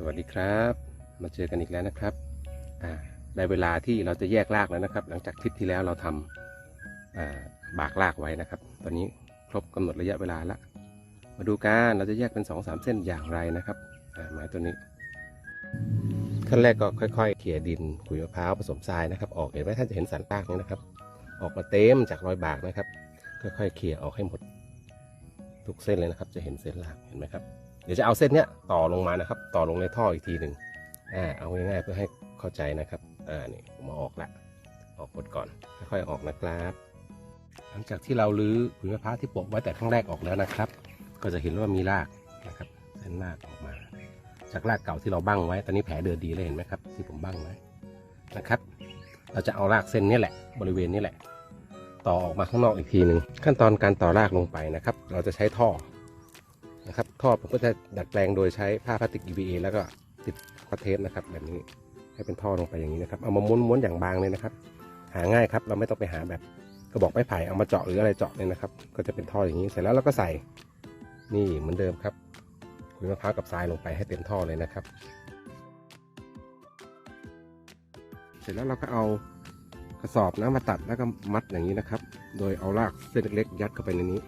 สวัสดีครับ มาเจอกันอีกแล้วนะครับได้เวลาที่เราจะแยกรากแล้วนะครับ หลังจากคลิปที่แล้วเราทำบากรากไว้นะครับ ตอนนี้ครบกำหนดระยะเวลาละ มาดูกันเราจะแยกเป็น2อสเส้นอย่างไรนะครับอ่าไม้ตัวนี้ ขั้นแรกก็ค่อยๆ เขี่ยดินขุยมะพร้าวผสมทรายนะครับ ออกเห็นไหมท่านจะเห็นสันรากนี้นะครับ ออกมาเต็มจากรอยบากนะครับ ค่อยๆเขี่ยออกให้หมด ทุกเส้นเลยนะครับ จะเห็นเส้นรากเห็นไหมครับ ดี๋ยวจะเอาเส้นเนี้ยต่อลงมานะครับ ต่อลงในท่ออีกทีหนึ่งอ่าเอาง่ายๆเพื่อให้เข้าใจนะครับอ่านี่ผมมาออกละออกหมดก่อนค่อยๆออกนะครับหลังจากที่เราลื้อขุยมะพร้าวที่โปะไว้แต่ครั้งแรกออกแล้วนะครับ ก็จะเห็นว่ามีรากนะครับเส้นรากออกมา จากรากเก่าที่เราบั้งไว้ ตอนนี้แผลเดินดีเลยเห็นไหมครับ ที่ผมบั้งไว้นะครับ เราจะเอารากเส้นนี้แหละ บริเวณนี้แหละ ต่อออกมาข้างนอกอีกทีหนึ่งขั้นตอนการต่อรากลงไปนะครับ เราจะใช้ท่อ นะครับท่อผมก็จะดัดแปลงโดยใช้ผ้าพลาสติก EVA แล้วก็ติดคอเทปนะครับ แบบนี้ให้เป็นท่อลงไปอย่างนี้นะครับ เอามาม้วนๆอย่างบางเลยนะครับ หาง่ายครับ เราไม่ต้องไปหาแบบกระบอกไม้ไผ่เอามาเจาะหรืออะไรเจาะเลยนะครับ ก็จะเป็นท่ออย่างนี้เสร็จแล้วเราก็ใส่นี่เหมือนเดิมครับขุยมะพร้าวกับทรายลงไปให้เต็มท่อเลยนะครับ เสร็จแล้วเราก็เอากระสอบนะมาตัดแล้วก็มัดอย่างนี้นะครับ โดยเอารากเส้นเล็กๆยัดเข้าไปในนี้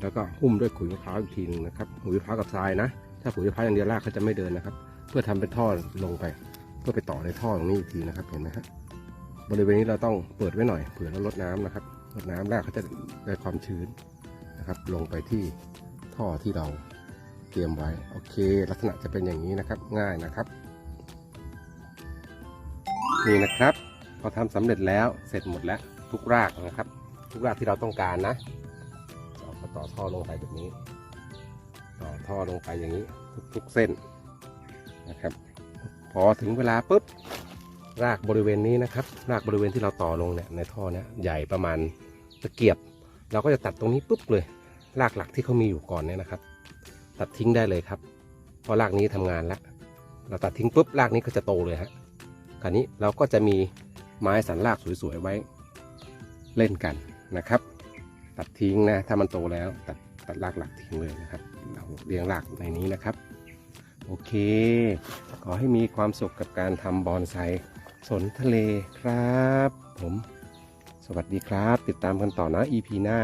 แล้วก็หุ้มด้วยขุยมะพร้าวอีกทีหนึงนะครับขุยมะพร้าวกับทรายนะ ถ้าขุยมะพร้าวอย่างเดียวรากเขาจะไม่เดินนะครับ เพื่อทำเป็นท่อลงไป เพื่อไปต่อในท่อตรงนี้อีกทีนะครับ เห็นไหมครับริเวณนี้เราต้องเปิดไว้หน่อยเผื่อเราลดน้ำนะครับลดน้ำรากเขาจะได้ความชื้นนะครับ ลงไปที่ท่อที่เราเตรียมไว้ โอเค ลักษณะจะเป็นอย่างนี้นะครับ ง่ายนะครับ นี่นะครับพอทำสำเร็จแล้วเสร็จหมดแล้วทุกรากนะครับ ทุกรากที่เราต้องการนะ ต่อท่อลงไปแบบนี้ ต่อท่อลงไปอย่างนี้ทุกๆเส้นนะครับ พอถึงเวลาปุ๊บรากบริเวณนี้นะครับ รากบริเวณที่เราต่อลงเนี่ยในท่อเนี้ยใหญ่ประมาณตะเกียบ เราก็จะตัดตรงนี้ปุ๊บเลย รากหลักที่เขามีอยู่ก่อนเนี่ยนะครับ ตัดทิ้งได้เลยครับเพราะรากนี้ทำงานแล้ว เราตัดทิ้งปุ๊บรากนี้ก็จะโตเลยฮะคราวนี้เราก็จะมีไม้สันรากสวยๆไว้เล่นกันนะครับ ตัดทิ้งนะถ้ามันโตแล้วตัดตัดรากหลักทิ้งเลยนะครับเราเลี้ยงหลักในนี้นะครับ โอเค ขอให้มีความสุขกับการทำบอนไซสนทะเลครับ ผม สวัสดีครับ ติดตามกันต่อนะ EP หน้า